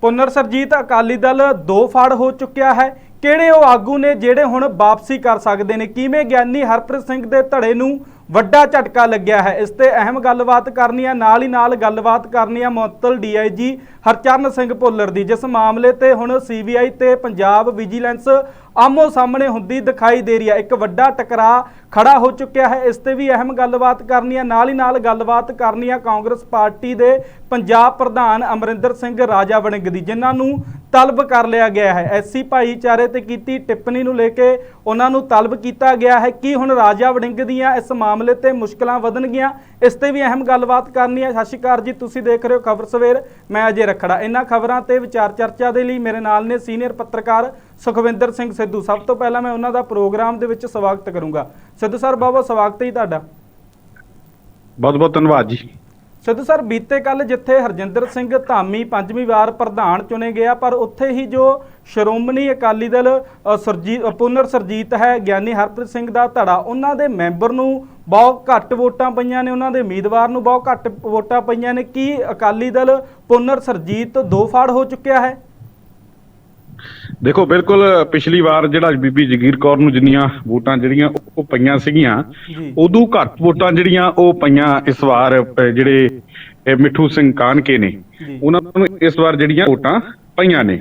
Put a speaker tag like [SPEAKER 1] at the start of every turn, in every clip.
[SPEAKER 1] ਪੁਨਰ ਸਰਜੀਤ ਅਕਾਲੀ ਦਲ ਦੋ ਫਾੜ ਹੋ ਚੁੱਕਿਆ ਹੈ। ਕਿਹੜੇ ਉਹ ਆਗੂ ਨੇ ਜਿਹੜੇ ਹੁਣ ਵਾਪਸੀ ਕਰ ਸਕਦੇ ਨੇ? ਕਿਵੇਂ ਗਿਆਨੀ ਹਰਪ੍ਰੀਤ ਸਿੰਘ ਦੇ ਧੜੇ ਨੂੰ ਵੱਡਾ ਝਟਕਾ ਲੱਗਿਆ ਹੈ। ਇਸ ਤੇ ਅਹਿਮ ਗੱਲਬਾਤ ਕਰਨੀ ਹੈ। ਨਾਲ ਹੀ ਨਾਲ ਗੱਲਬਾਤ ਕਰਨੀ ਹੈ ਮੁਅੱਤਲ ਡੀਆਈਜੀ ਹਰਚਰਨ ਸਿੰਘ ਭੁੱਲਰ ਦੀ, ਜਿਸ ਮਾਮਲੇ ਤੇ ਹੁਣ ਸੀਬੀਆਈ ਤੇ ਪੰਜਾਬ ਵਿਜੀਲੈਂਸ ਆਮੋ ਸਾਹਮਣੇ ਹੁੰਦੀ ਦਿਖਾਈ ਦੇ ਰਹੀ ਹੈ। ਇੱਕ ਵੱਡਾ ਟਕਰਾਅ ਖੜਾ ਹੋ ਚੁੱਕਿਆ ਹੈ। ਇਸ ਤੇ ਵੀ ਅਹਿਮ ਗੱਲਬਾਤ ਕਰਨੀ ਹੈ। ਨਾਲ ਹੀ ਨਾਲ ਗੱਲਬਾਤ ਕਰਨੀ ਹੈ ਕਾਂਗਰਸ ਪਾਰਟੀ ਦੇ ਪੰਜਾਬ ਪ੍ਰਧਾਨ ਅਮਰਿੰਦਰ ਸਿੰਘ ਰਾਜਾ ਵੜਿੰਗ ਦੀ, ਜਿਨ੍ਹਾਂ ਨੂੰ ਤਲਬ ਕਰ ਲਿਆ ਗਿਆ ਹੈ। ਐਸਸੀ ਭਾਈਚਾਰੇ ਤੇ ਕੀਤੀ ਟਿੱਪਣੀ ਨੂੰ ਲੈ ਕੇ ਉਹਨਾਂ ਨੂੰ ਤਲਬ ਕੀਤਾ ਗਿਆ ਹੈ ਕਿ ਹੁਣ ਰਾਜਾ ਵੜਿੰਗ ਦੀਆਂ ਇਸ ਮਾਮਲੇ ਤੇ ਮੁਸ਼ਕਲਾਂ ਵਧਣਗੀਆਂ। ਇਸ ਤੇ ਵੀ ਅਹਿਮ ਗੱਲਬਾਤ ਕਰਨੀ ਹੈ। ਸਤਿ ਸ਼੍ਰੀ ਅਕਾਲ ਜੀ, ਤੁਸੀਂ ਦੇਖ ਰਹੇ ਹੋ ਖਬਰ ਸਵੇਰ। ਮੈਂ ਅਜੇ ਰਖੜਾ। ਇਹਨਾਂ ਖਬਰਾਂ ਤੇ ਵਿਚਾਰ ਚਰਚਾ ਦੇ ਲਈ ਮੇਰੇ ਨਾਲ ਨੇ ਸੀਨੀਅਰ ਪੱਤਰਕਾਰ ਸੁਖਵਿੰਦਰ ਸਿੰਘ ਸਿੱਧੂ। ਸਭ ਤੋਂ ਪਹਿਲਾਂ ਮੈਂ ਉਹਨਾਂ ਦਾ ਪ੍ਰੋਗਰਾਮ ਦੇ ਵਿੱਚ ਸਵਾਗਤ ਕਰੂੰਗਾ। ਸਿੱਧੂ ਸਰ, ਬਹੁਤ ਬਹੁਤ ਸਵਾਗਤ ਹੈ ਜੀ ਤੁਹਾਡਾ।
[SPEAKER 2] ਬਹੁਤ ਬਹੁਤ ਧੰਨਵਾਦ ਜੀ।
[SPEAKER 1] ਸਿੱਧੂ ਸਰ ਬੀਤੇ ਕੱਲ ਜਿੱਥੇ ਹਰਜਿੰਦਰ ਸਿੰਘ ਧਾਮੀ ਪੰਜਵੀਂ ਵਾਰ ਪ੍ਰਧਾਨ ਚੁਣੇ ਗਿਆ ਪਰ ਉੱਥੇ ਹੀ ਜੋ ਸ਼੍ਰੋਮਣੀ ਅਕਾਲੀ ਦਲ ਅ, ਸਰਜੀਤ ਪੁਨਰ ਸਰਜੀਤ ਹੈ ਗਿਆਨੀ ਹਰਪ੍ਰੀਤ ਸਿੰਘ ਦਾ ਧੜਾ ਉਹਨਾਂ ਦੇ ਮੈਂਬਰ ਨੂੰ ਬਹੁਤ ਘੱਟ ਵੋਟਾਂ ਪਈਆਂ ਨੇ ਉਹਨਾਂ ਦੇ ਉਮੀਦਵਾਰ ਨੂੰ ਬਹੁਤ ਘੱਟ ਵੋਟਾਂ ਪਈਆਂ ਨੇ। ਕੀ ਅਕਾਲੀ ਦਲ ਪੁਨਰ ਸਰਜੀਤ ਦੋ ਫਾੜ ਹੋ ਚੁੱਕਿਆ ਹੈ?
[SPEAKER 2] ਦੇਖੋ ਬਿਲਕੁਲ ਪਿਛਲੀ ਵਾਰ ਜਿਹੜਾ ਬੀਬੀ ਜਗੀਰ ਕੌਰ ਨੂੰ ਜਿੰਨੀਆਂ ਵੋਟਾਂ ਜਿਹੜੀਆਂ ਉਹ ਪਈਆਂ ਸੀਗੀਆਂ ਉਦੋਂ ਘੱਟ ਵੋਟਾਂ ਜਿਹੜੀਆਂ ਉਹ ਪਈਆਂ ਇਸ ਵਾਰ ਜਿਹੜੇ ਮਿੱਠੂ ਸਿੰਘ ਕਾਨਕੇ ਨੇ। ਉਹਨਾਂ ਨੂੰ ਇਸ ਵਾਰ ਜਿਹੜੀਆਂ ਵੋਟਾਂ ਪਈਆਂ ਨੇ।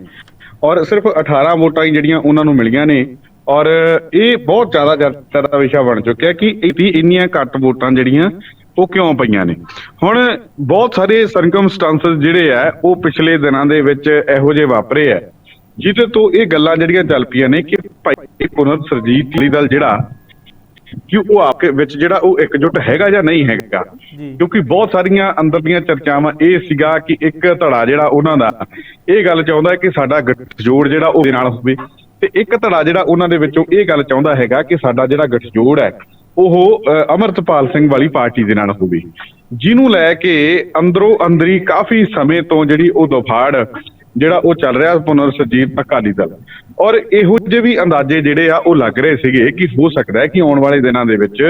[SPEAKER 2] ਔਰ ਸਿਰਫ 18 ਵੋਟਾਂ ਹੀ ਜਿਹੜੀਆਂ ਉਹਨਾਂ ਨੂੰ ਮਿਲੀਆਂ ਨੇ। ਔਰ ਇਹ ਬਹੁਤ ਜ਼ਿਆਦਾ ਚਰਚਾ ਦਾ ਵਿਸ਼ਾ ਬਣ ਚੁੱਕਿਆ ਕਿ ਇਹ ਇੰਨੀਆਂ ਘੱਟ ਵੋਟਾਂ ਜਿਹੜੀਆਂ ਉਹ ਕਿਉਂ ਪਈਆਂ ਨੇ। ਹੁਣ ਬਹੁਤ ਸਾਰੇ ਸਰਕਮਸਟੈਂਸਸ ਜਿਹੜੇ ਆ ਉਹ ਪਿਛਲੇ ਦਿਨਾਂ ਦੇ ਵਿੱਚ ਇਹੋ ਜਿਹੇ ਵਾਪਰੇ ਆ। ਜਿਹਦੇ ਤੋਂ ਇਹ ਗੱਲਾਂ ਜਿਹੜੀਆਂ ਚੱਲ ਪਈਆਂ ਨੇ ਕਿ ਭਾਈ ਪੁਨਰ ਸਰਜੀਤ ਅਕਾਲੀ ਦਲ ਜਿਹੜਾ ਕਿ ਉਹ ਆਪਕੇ ਵਿੱਚ ਜਿਹੜਾ ਉਹ ਇਕਜੁੱਟ ਹੈਗਾ ਜਾਂ ਨਹੀਂ ਹੈਗਾ।
[SPEAKER 1] ਜੀ।
[SPEAKER 2] ਕਿਉਂਕਿ ਬਹੁਤ ਸਾਰੀਆਂ ਅੰਦਰ ਦੀਆਂ ਚਰਚਾਵਾਂ ਇਹ ਸੀਗਾ ਕਿ ਇੱਕ ਧੜਾ ਜਿਹੜਾ ਉਹਨਾਂ ਦਾ ਇਹ ਗੱਲ ਚਾਹੁੰਦਾ ਹੈ ਕਿ ਸਾਡਾ ਗੱਠਜੋੜ ਜਿਹੜਾ ਉਹਦੇ ਨਾਲ ਹੋਵੇ। ਤੇ ਇੱਕ ਧੜਾ ਜਿਹੜਾ ਉਹਨਾਂ ਦੇ ਵਿੱਚੋਂ ਇਹ ਗੱਲ ਚਾਹੁੰਦਾ ਹੈਗਾ ਕਿ ਸਾਡਾ ਜਿਹੜਾ ਗੱਠਜੋੜ ਹੈ ਉਹ ਅਮਰਤਪਾਲ ਸਿੰਘ ਵਾਲੀ ਪਾਰਟੀ ਦੇ ਨਾਲ ਹੋਵੇ। ਜਿਹਨੂੰ ਲੈ ਕੇ ਅੰਦਰੋਂ ਅੰਦਰੀ ਕਾਫੀ ਸਮੇਂ ਤੋਂ ਜਿਹੜੀ ਉਹ ਦਫਾੜ ਜਿਹੜਾ ਉਹ ਚੱਲ ਰਿਹਾ ਪੁਨਰ ਸਰਜੀਤ ਅਕਾਲੀ ਦਲ। ਔਰ ਇਹੋ ਜਿਹੇ ਵੀ ਅੰਦਾਜ਼ੇ ਜਿਹੜੇ ਆ ਉਹ ਲੱਗ ਰਹੇ ਸੀਗੇ ਕਿ ਹੋ ਸਕਦਾ ਹੈ ਕਿ ਆਉਣ ਵਾਲੇ ਦਿਨਾਂ ਦੇ ਵਿੱਚ